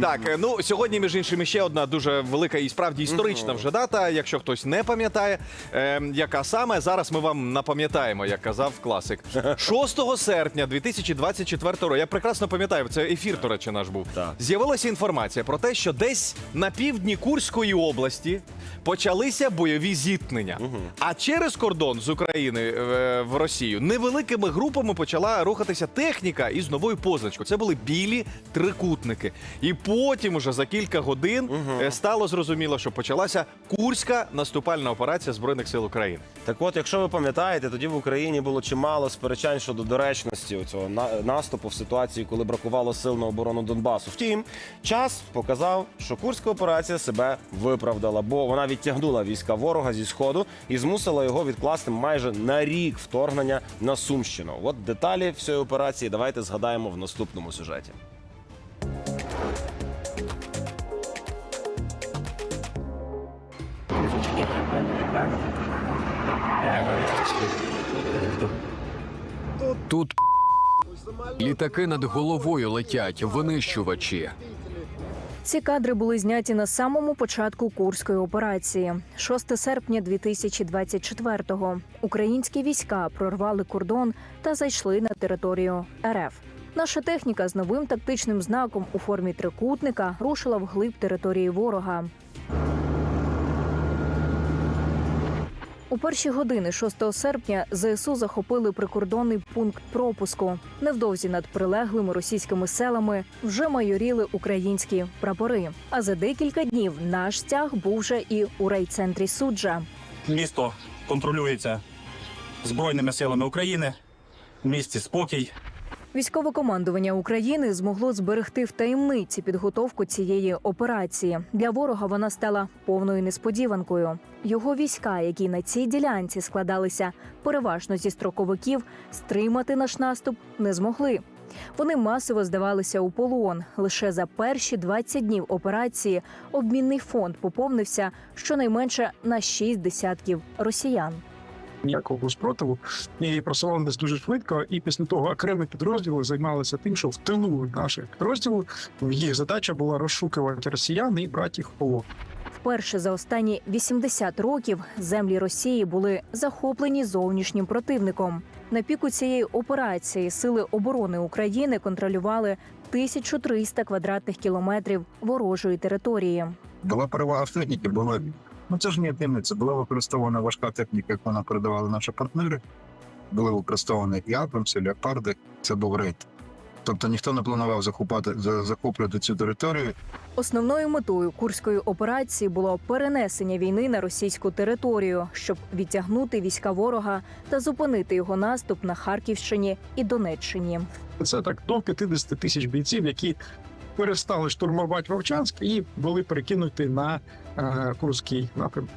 Так, е, ну сьогодні, між іншим, ще одна дуже велика і справді історична вже дата. Якщо хтось не пам'ятає, е, яка саме зараз ми вам напам'ятаємо, як казав класик. 6 серпня 2024 року. Я прекрасно пам'ятаю, це ефір, до речі, наш був. Так. З'явилася інформація про те, що десь на півдні Курської області почалися бойові зіткнення. А через кордон з України е, в Росію невеликими групами почала рухатися техніка із новою позначкою. Це були білі трикутники. І потім, уже за кілька годин, е, стало зрозуміло, що почалася Курська наступальна операція Збройних сил України. Так от, якщо ви пам'ятаєте, тоді в Україні було чимало сперечань щодо доречності цього наступу в ситуації, коли бракувало сил на оборону Донбасу. Втім, час показав, що курська операція себе виправдала, бо вона відтягнула війська ворога зі сходу і змусила його відкласти майже на рік вторгнення на Сумщину. От деталі всієї операції давайте згадаємо в наступному сюжеті. Тут літаки над головою летять, винищувачі. Ці кадри були зняті на самому початку курської операції. 6 серпня 2024-го. Українські війська прорвали кордон та зайшли на територію РФ. Наша техніка з новим тактичним знаком у формі трикутника рушила вглиб території ворога. У перші години 6 серпня ЗСУ захопили прикордонний пункт пропуску. Невдовзі над прилеглими російськими селами вже майоріли українські прапори. А за декілька днів наш стяг був вже і у райцентрі суджа. Місто контролюється Збройними силами України. В місті спокій. Військове командування України змогло зберегти в таємниці підготовку цієї операції. Для ворога вона стала повною несподіванкою. Його війська, які на цій ділянці складалися переважно зі строковиків, стримати наш наступ не змогли. Вони масово здавалися у полон. Лише за перші 20 днів операції обмінний фонд поповнився щонайменше на 6 десятків росіян. Ніякого спротиву і просувалися дуже швидко. І після того окремі підрозділи займалися тим, що в тилу наших підрозділів їх задача була розшукувати росіян і брати їх в полон. Вперше за останні 80 років землі Росії були захоплені зовнішнім противником. На піку цієї операції сили оборони України контролювали 1300 квадратних кілометрів ворожої території. Була перевага в техніці, було ну це ж не таємниця. Була використована важка техніка, яку нам передавали наші партнери. Були використовані і Абрамси, і Леопарди. Це був рейд. Тобто ніхто не планував захопати захоплювати цю територію. Основною метою курської операції було перенесення війни на російську територію, щоб відтягнути війська ворога та зупинити його наступ на Харківщині і Донеччині. Це так до 50 тисяч бійців, які перестали штурмувати Вовчанськ і були перекинуті на е, Курський напрямок.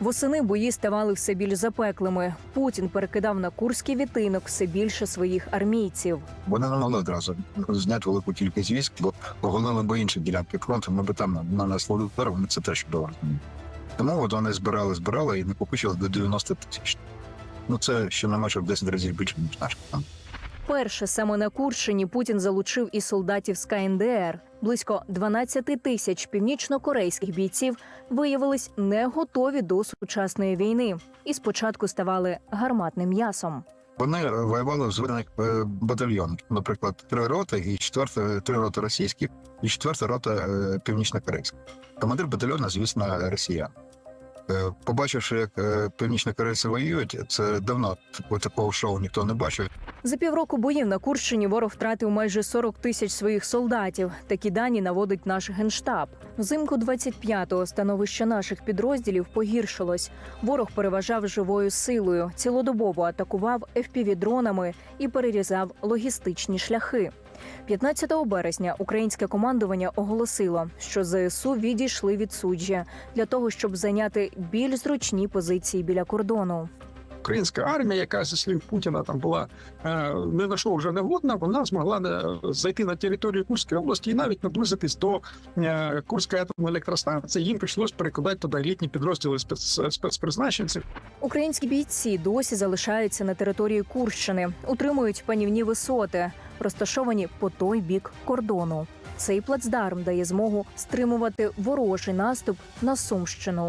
Восени бої ставали все більш запеклими. Путін перекидав на курський відтинок все більше своїх армійців. Вони не могли одразу зняти велику кількість військ, бо оголили би інші ділянки фронту. Ми би там нанесли удар, вони це теж розуміють. Тому от вони збирали, збирали і накопичили до 90 тисяч. Ну це ще не менше в 10 разів більше, ніж наш. Перше саме на Курщині Путін залучив і солдатів з КНДР. Близько 12 тисяч північно-корейських бійців виявились не готові до сучасної війни і спочатку ставали гарматним м'ясом. Вони воювали в зведених е, батальйонах. Наприклад, три роти і четверта, три роти російські, і четверта рота е, північно-корейська. Командир батальйону, звісно, росіян. Е, Побачивши, як е, північно-корейці воюють, це давно такого, шоу ніхто не бачив. За півроку боїв на Курщині ворог втратив майже 40 тисяч своїх солдатів. Такі дані наводить наш генштаб. Взимку 25-го становище наших підрозділів погіршилось. Ворог переважав живою силою, цілодобово атакував FPV-дронами і перерізав логістичні шляхи. 15 березня українське командування оголосило, що ЗСУ відійшли від суджі для того, щоб зайняти більш зручні позиції біля кордону. Українська армія, яка зі слів Путіна там була е, не на що вже не годна, вона змогла е, зайти на територію Курської області і навіть наблизитись до е, Курської атомної електростанції. Їм прийшлось перекладати туди літні підрозділи спец, спецпризначенців. Українські бійці досі залишаються на території Курщини, утримують панівні висоти, розташовані по той бік кордону. Цей плацдарм дає змогу стримувати ворожий наступ на Сумщину.